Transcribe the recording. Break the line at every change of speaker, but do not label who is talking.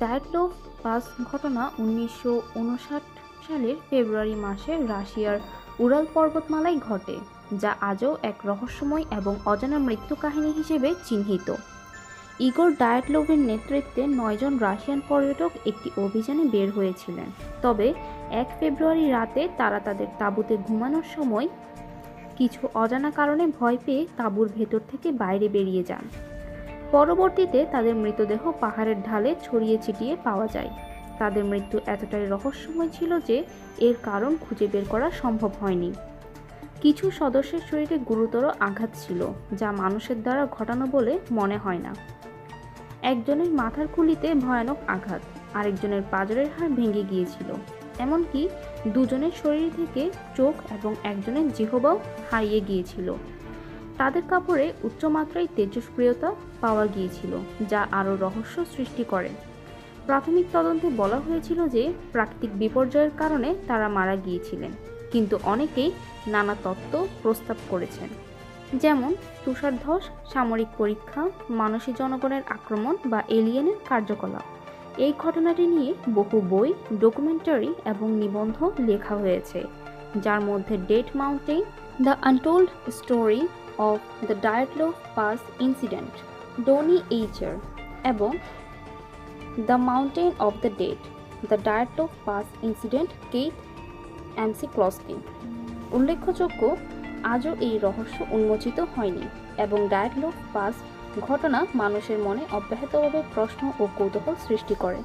ডায়েটলোভ pass ঘটনা উনিশশো উনষাট সালের ফেব্রুয়ারি মাসে রাশিয়ার উরাল পর্বতমালায় ঘটে, যা আজও এক রহস্যময় এবং অজানা মৃত্যু কাহিনী হিসেবে চিহ্নিত। ইগোর ডায়াটলোভের নেতৃত্বে নয়জন রাশিয়ান পর্যটক একটি অভিযানে বের হয়েছিলেন। তবে এক ফেব্রুয়ারি রাতে তারা তাদের তাঁবুতে ঘুমানোর সময় কিছু অজানা কারণে ভয় পেয়ে তাঁবুর ভেতর থেকে বাইরে বেরিয়ে যান। পরবর্তীতে তাদের মৃতদেহ পাহাড়ের ঢালে ছড়িয়ে ছিটিয়ে পাওয়া যায়। তাদের মৃত্যু এতটাই রহস্যময় ছিল যে এর কারণ খুঁজে বের করা সম্ভব হয়নি। কিছু সদস্যের শরীরে গুরুতর আঘাত ছিল, যা মানুষের দ্বারা ঘটানো বলে মনে হয় না। একজনের মাথার খুলিতে ভয়ানক আঘাত, আরেকজনের পাজরের হাড় ভেঙে গিয়েছিল। এমনকি দুজনের শরীর থেকে চোখ এবং একজনের জিহবাও হারিয়ে গিয়েছিল। তাদের কাপড়ে উচ্চমাত্রায় তেজস্ক্রিয়তা পাওয়া গিয়েছিল, যা আরও রহস্য সৃষ্টি করে। প্রাথমিক তদন্তে বলা হয়েছিল যে, প্রাকৃতিক বিপর্যয়ের কারণে তারা মারা গিয়েছিলেন, কিন্তু অনেকেই নানা তত্ত্ব প্রস্তাব করেছেন। যেমন তুষারধস সামরিক পরীক্ষা, মানসী জনগণের আক্রমণ বা এলিয়েনের কার্যকলাপ। এই ঘটনাটি নিয়ে বহু বই, ডকুমেন্টারি এবং নিবন্ধ লেখা হয়েছে, যার মধ্যে dead mountain the untold story of the Dyatlov pass incident Donnie Eichar এবং the mountain of the dead the Dyatlov pass incident Keith McCloskey উল্লেখযোগ্য, আজও এই রহস্য উন্মোচিত হয়নি এবং ডায়াটলো পাস ঘটনা মানুষের মনে অব্যাহতভাবে প্রশ্ন ও কৌতূহল সৃষ্টি করে।